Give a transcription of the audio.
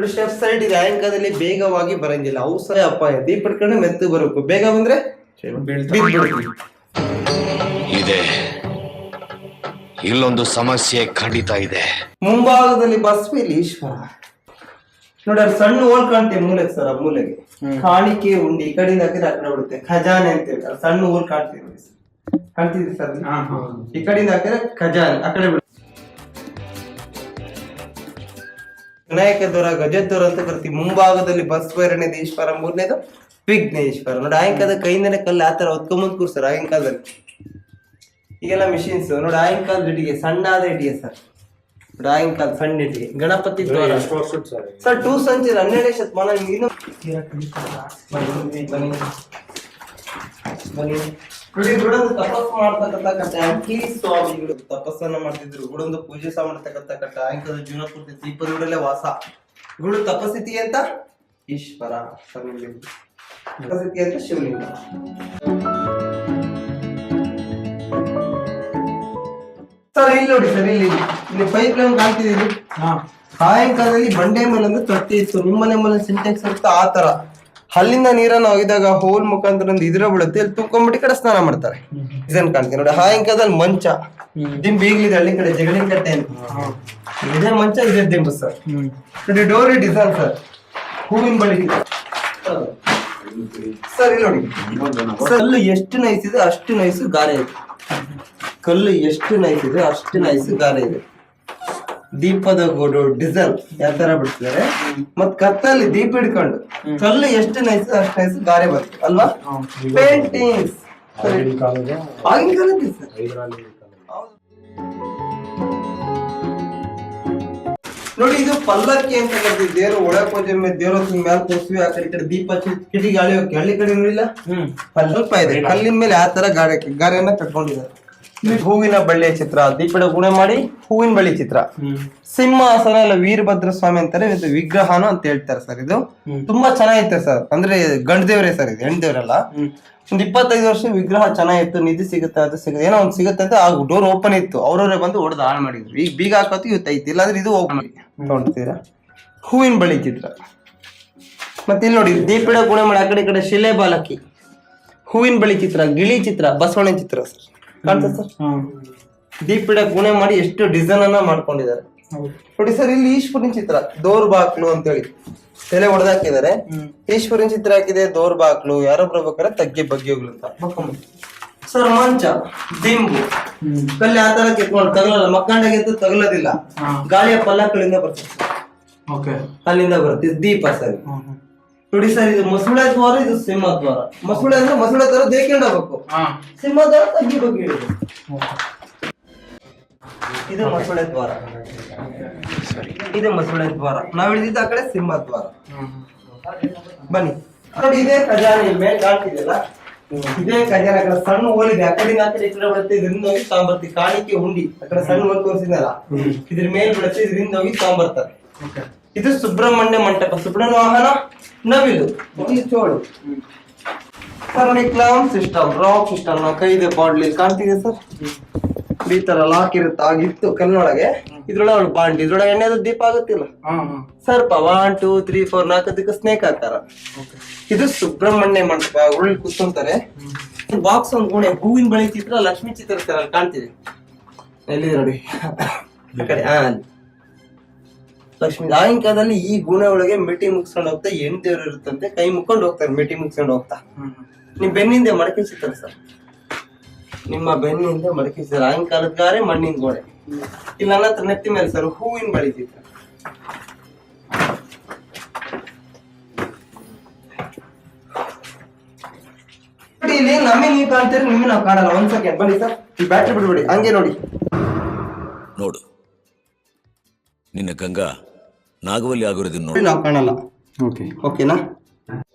ನೋಡಿ step side ಇದೆ ಆಯಂಕದಲ್ಲಿ ಬೇಗವಾಗಿ ಬರಂಗಿಲ್ಲ. ಅವಸರ ಅಪಾಯ. ದೀಪ ಇಟ್ಕೊಂಡು ಮೆತ್ತು ಬರಬೇಕು ಬೇಗ ಬಂದ್ರೆ. ಇದೆ. ಇಲ್ಲೊಂದು ಸಮಸ್ಯೆ ಖಂಡಿತ ಇದೆ. ಮುಂಭಾಗದಲ್ಲಿ ಬಸ್ವಿಲಿ ಈಶ್ವರ. ನೋಡಿ ಅಲ್ಲಿ ಸಣ್ಣ ಹೋಲ್ ಕಾಣ್ತೀವಿ ಮೂಲೆಗೆ ಸರ್ ಆ ಮೂಲೆಗೆ. ಕಾಣಿಕೆ ಉಂಡಿ ಈ ಕಡೆಯಿಂದ ಹಾಕಿದ್ರೆ ಆ ಕಡೆ ಬಿಡುತ್ತೆ ಖಜಾನೆ ಅಂತ ಹೇಳ್ತಾರೆ. ಸಣ್ಣ ಹೋಲ್ ಕಾಣ್ತೀವಿ ಕಾಣ್ತಿದ್ರಿ ಸರ್. ಈ ಕಡೆಯಿಂದ ಹಾಕಿದ್ರೆ ಖಜಾನೆ ಆ ಕಡೆ ಬಿಡುತ್ತೆ. ವಿನಾಯಕ ದೊರ ಗಜದ್ದೊರ ಅಂತ ಕರಿತೀವಿ. ಮುಂಭಾಗದಲ್ಲಿ ಬಸವರಣೆದ ಈಶ್ವರ ಮೂರನೇದು ವಿಘ್ನೇಶ್ವರ. ನೋಡಿ ಆಯಂಕಾದ ಕೈಯಿಂದನೇ ಕಲ್ಲು ಆತರ ಹೊತ್ಕೊಂಬಂದ್ ಕೂರ್ಸರ್ ಆಯಂಕಾಲದಲ್ಲಿ. ಈಗೆಲ್ಲ ಮಿಷಿನ್ಸ್ ನೋಡಿ ಆಯಂಕಾಲ ಇಟ್ಟಿಗೆ ಸಣ್ಣಾದ ಇಟ್ಟಿಗೆ ಸರ್. ನೋಡಿ ಆಯಂಕಾಲ ಸಣ್ಣ ಇಟ್ಟಿಗೆ. ಗಣಪತಿ ದ್ವಾರ. ಸರ್ ಟೂ ಸಂಚಿ ಹನ್ನೆರಡೇ ಶತಮಾನ. ಇನ್ನು ಬನ್ನಿ. ಬನ್ನಿ. ಗುಡೊಂದು ತಪಸ್ಸು ಮಾಡ್ತಕ್ಕಂಥ ಕಟ್ಟ ಸ್ವಾಮಿಗಳು ತಪಸ್ಸನ್ನ ಮಾಡ್ತಿದ್ರು. ಗುಡೊಂದು ಪೂಜೆ ಸಹ ಮಾಡ್ತಕ್ಕಂಥ ಕಟ್ಟ ಆಯಂಕದ ಜೀವನ ಪೂರ್ತಿ ವಾಸ. ಗುಡು ತಪಸ್ಥಿತಿ ಅಂತ? ಈಶ್ವರ ತಪಸ್ಸಿತಿ ತಪಸ್ಥಿತಿ ಅಂತ ಶಿವಲಿಂಗ. ಸರ್ ಇಲ್ಲಿ ನೋಡಿ ಸರ್ ಇಲ್ಲಿ ಇಲ್ಲಿ ಪೈಪ್ ಲೈನ್ ಕಾಣ್ತಿದ್ದೀರಿ ಸಾಯಂಕಾಲದಲ್ಲಿ ಬಂಡೆ ಮೇಲೆ ಒಂದು ತೊಟ್ಟಿ ಇತ್ತು. ನಿಮ್ಮನೆ ಮೇಲೆ ಸಿಂಟೆಕ್ಸ್ ಇರುತ್ತೆ ಆ ತರ ಅಲ್ಲಿಂದ ನೀರನ್ನು ಒಯ್ದಾಗ ಹೋಲ್ ಮುಖಾಂತರ ಒಂದು ಇದ್ರ ಬಿಡುತ್ತೆ ಅಲ್ಲಿ ತುಂಬ್ಕೊಂಡ್ಬಿಟ್ಟು ಕಡೆ ಸ್ನಾನ ಮಾಡ್ತಾರೆ. ಇದನ್ನ ಕಾಣ್ತೀನಿ ನೋಡಿ ಸಾಯಂಕಾಲದಲ್ಲಿ ಮಂಚ. ದಿಂಬು ಈಗಲಿದೆ ಹಳ್ಳಿ ಕಡೆ ಜಗಳಿನ ಕಟ್ಟೆ ಅಂತ. ಇದೇ ಮಂಚ, ಇದೇ ದಿಂಬು ಸರ್. ನೋಡಿ ಡೋರಿ ಡಿಸೈನ್ ಸರ್. ಹೂವಿನ ಬಳಿ ಸರ್, ಇಲ್ಲಿ ನೋಡಿ. ಕಲ್ಲು ಎಷ್ಟು ನೈಸ್ ಇದೆ, ಅಷ್ಟು ನೈಸ್ ಗಾರೆ ಇದೆ. ಕಲ್ಲು ಎಷ್ಟು ನೈಸ್ ಇದೆ, ಅಷ್ಟು ನೈಸ್ ಗಾರೆ ಇದೆ. ದೀಪದ ಗೋಡು ಡಿಸೈನ್ ಯಾವ ತರ ಬಿಡ್ತಿದ್ದಾರೆ? ಮತ್ ಕತ್ತಲ್ಲಿ ದೀಪ ಹಿಡ್ಕೊಂಡು ಕಲ್ಲು ಎಷ್ಟು ನೈಸ್ ಅಷ್ಟು ನೈಸ್ ಗಾರೆ ಬರ್ತದೆ ಅಲ್ವಾ? ಪೇಂಟಿಂಗ್ಸ್ ಆಗಿನ ಕಾಲದ ನೋಡಿ ಇದು ಪಲ್ಲಕ್ಕಿ ಅಂತ ಕರಿತೀವಿ ದೇವ್ರ ಒಳಗೆ ಪೂಜೆ ಮೇಲೆ ದೇವ್ರ ಮೇಲೆ ಕೂರ್ಸ್ವಿ ಆ ಕಡೆ ಕಡೆ ದೀಪ ಹಚ್ಚಿ ಕಿಡಿ ಗಾಳಿ ಹೋಗಿ ಹಳ್ಳಿ ಕಡೆ ನೋಡಿಲ್ಲ ಸ್ವಲ್ಪ ಇದೆ. ಕಲ್ಲಿನ ಮೇಲೆ ಆ ತರ ಗಾರೆ ಗಾರೆಯನ್ನ ಕಟ್ಕೊಂಡಿದ್ದಾರೆ. ಹೂವಿನ ಬಳ್ಳಿಯ ಚಿತ್ರ ದೀಪದ ಗುಣೆ ಮಾಡಿ ಹೂವಿನ ಬಳ್ಳಿ ಚಿತ್ರ. ಸಿಂಹಾಸನ ಇಲ್ಲ ವೀರಭದ್ರ ಸ್ವಾಮಿ ಅಂತಾರೆ ಇದು ವಿಗ್ರಹನು ಅಂತ ಹೇಳ್ತಾರೆ ಸರ್ ಇದು. ತುಂಬಾ ಚೆನ್ನಾಗಿತ್ತು ಸರ್. ಅಂದ್ರೆ ಗಂಡ ದೇವರೇ ಸರ್ ಇದು ಹೆಣ್ ದೇವ್ರಲ್ಲ. ಒಂದ್ ಇಪ್ಪತ್ತೈದು ವರ್ಷ ವಿಗ್ರಹ ಚೆನ್ನಾಗಿತ್ತು ನಿಧಿ ಸಿಗುತ್ತೆ ಅದು ಸಿಗುತ್ತೆ ಏನೋ ಒಂದ್ ಸಿಗುತ್ತೆ ಅಂತ ಆ ಡೋರ್ ಓಪನ್ ಇತ್ತು. ಅವ್ರವ್ರೆ ಬಂದು ಹೊಡೆದು ಹಾಳು ಮಾಡಿದ್ರು. ಈಗ ಬೀಗ ಹಾಕೋತಿ ಇವತ್ತು ಐತಿ. ಇಲ್ಲಾಂದ್ರೆ ಇದು ಓಪನ್ ಮಾಡಿ. ನೋಡ್ತೀರಾ ಹೂವಿನ ಬಳಿ ಚಿತ್ರ. ಮತ್ತೆ ಇಲ್ಲಿ ನೋಡಿ ದೀಪಿಡ ಗುಣೆ ಮಾಡಿ ಆ ಕಡೆ ಈ ಕಡೆ ಶಿಲೆ ಬಾಲಕಿ. ಹೂವಿನ ಬಳಿ ಚಿತ್ರ ಗಿಳಿ ಚಿತ್ರ ಬಸವಣ್ಣ ಚಿತ್ರ ಸರ್. ಕಾಣ್ತದೆ ಸರ್? ಗುಣೆ ಮಾಡಿ ಎಷ್ಟು ಡಿಸೈನ್ ಅನ್ನ ಮಾಡ್ಕೊಂಡಿದ್ದಾರೆ. ನೋಡಿ ಸರ್ ಇಲ್ಲಿ ಈಶ್ವರಿನ ಚಿತ್ರ ದೋರ್ ಬಾಕ್ಲು ಅಂತೇಳಿ ತಲೆ ಹೊಡೆದಾಕಿದ್ದಾರೆ ಈಶ್ವರಿನ ಚಿತ್ರ ಹಾಕಿದೆ ದೋರ್ ಬಾಕ್ಲು ಯಾರೋ ಬರ್ಬೇಕಾದ್ರೆ ತಗ್ಗಿ ಹೋಗ್ಲಿ ಅಂತ. ಸರ್ ಮಂಚ ದಿಂಬು. ಕಲ್ಲಿ ಆ ತರ ಕೆತ್ಕೊಂಡು ತಗಲಲ್ಲ ಮಕ್ಕಂಡಾಗಿತ್ತು ತಗಲೋದಿಲ್ಲ. ಗಾಳಿಯ ಪಲ್ಲಕ್ಕಳಿಂದ ಬರ್ತದೆ. ಅಲ್ಲಿಂದ ಬರುತ್ತೆ ದೀಪ ಸರ್. ನೋಡಿ ಸರ್ ಇದು ಮಸುಳೆ ದ್ವಾರ ಇದು ಸಿಂಹ ದ್ವಾರ. ಮಸುಳೆ ಅಂದ್ರೆ ಮಸುಳೆ ತರ ದೇಕೊಂಡು ಹೋಗ್ಬೇಕು ಸಿಂಹ ದ್ವಾರ ತಗ್ಗಿ ಬಗ್ಗೆ ಇಡಬೇಕು ಇದು ಮಸುಳೆ ದ್ವಾರ. ಇದು ಮಸುಳೆ ದ್ವಾರ. ನಾವ್ ಹಿಡಿದಿದ್ದ ಆ ಕಡೆ ಸಿಂಹ ದ್ವಾರ. ಬನ್ನಿ. ನೋಡಿ ಇದೇ ಖಜಾನೆ ಮೇಲೆ ಕಾಣ್ತಿದೆಯಲ್ಲ? ಇದೇ ಖಜಾನೆ ಆ ಕಡೆ ಸಣ್ಣ ಹೋಲಿದೆ. ಆ ಕಡೆ ಆ ಕಡೆ ಈ ಕಡೆ ಬಿಡುತ್ತೆ ಇದರಿಂದ ಹೋಗಿ ತಗೊಂಬರ್ತಿ ಕಾಣಿಕೆ ಉಂಡಿ. ಆ ಕಡೆ ಸಣ್ಣ ಹೋಗಿ ತೋರಿಸಿದಲ್ಲ ಇದ್ರ ಮೇಲೆ ಬಿಡುತ್ತೆ ಇದರಿಂದ ಹೋಗಿ ತಗೊಂಬರ್ತಾರೆ ಇದು ಸುಬ್ರಹ್ಮಣ್ಯ ಮಂಟಪ ಸುಬ್ರಹ್ಮಣ್ಯ ವಾಹನ ನವಿಲು. ಚೋಳು. ಸರ್ ನೋಡಿ ಕ್ಲೌನ್ ಸಿಸ್ಟಮ್ ರಾಕ್ ಸಿಸ್ಟಮ್ ನಾವು ಕೈದೆ ಬಾಂಡ್ಲಿ ಕಾಣ್ತಿದೆ ಸರ್? ಈ ತರ ಲಾಕ್ ಇರುತ್ತೆ ಆಗಿತ್ತು ಕಲ್ಲೊಳಗೆ ಇದ್ರೊಳಗೆ ಬಾಂಡ್ ಇದ್ರೊಳಗೆ ಎಣ್ಣೆದು ದೀಪ ಆಗುತ್ತಿಲ್ಲ. ಸರ್ಪ ಒನ್ ಟೂ ತ್ರೀ ಫೋರ್ ನಾಲ್ಕು ದಿಕ್ಕ ಸ್ನೇಕ್ ಹಾಕ್ತಾರ. ಇದು ಸುಬ್ರಹ್ಮಣ್ಯ ಮಂಟಪ ಉಳ್ಳಿ ಕೂತ್ಕೊಂತಾರೆ ಬಾಕ್ಸ್ ಒಂದು ಗುಣೆ ಹೂವಿನ ಬಳಿ ಚಿತ್ರ ಲಕ್ಷ್ಮಿ ಚಿತ್ರ ಕಾಣ್ತಿದೆ. ಎಲ್ಲಿದೆ ನೋಡಿ. ಆ ಕಡೆ ಹಾ ಅಲ್ಲಿ. ಲಕ್ಷ್ಮಿ ಸಾಯಂಕಾಲದಲ್ಲಿ ಈ ಗುಣ ಒಳಗೆ ಮಿಟಿ ಮುಗಿಸ್ಕೊಂಡು ಹೋಗ್ತಾ ಎಂಟು ದೇವ್ರು ಇರುತ್ತಂತೆ ಕೈ ಮುಕ್ಕೊಂಡು ಹೋಗ್ತಾರೆ ಮಿಟಿ ಮುಗಿಸ್ಕೊಂಡು ಹೋಗ್ತಾ. ನಿಮ್ ಬೆನ್ನಿಂದೆ ಮಡಕೆ ಸಿಗ್ತಾರೆ ಸರ್. ನಿಮ್ಮ ಬೆನ್ನಿಂದ ಮಡಕೆ ಸಿಗ್ತಾರೆ ಸಾಯಂಕಾಲದ ಗಾರೆ ಮಣ್ಣಿನ ಗೋಡೆ. ಇಲ್ಲ ನನ್ನ ಹತ್ರ ನೆತ್ತಿ ಮೇಲೆ ಸರ್ ಹೂವಿನ ಬಳಿ ಚಿತ್ರ ಇಲ್ಲಿ ನಮಗೆ ನೀವು ಕಾಣ್ತೀರಿ ನಾವು ಕಾಣಲ್ಲ. ಒಂದ್ ಸೆಕೆಂಡ್ ಬನ್ನಿ ಸರ್. ಈ ಬ್ಯಾಟ್ರಿ ಬಿಡ್ಬಿಡಿ. ಹಂಗೆ ನೋಡಿ. ನೋಡು. ನಿನ್ನ ಗಂಗಾ ನಾಗವಲ್ಲಿ ಆಗಿರೋದನ್ನ ನೋಡಿ. ನಾವು ಕಾಣಲ್ಲ. ಓಕೆ ಓಕೆನಾ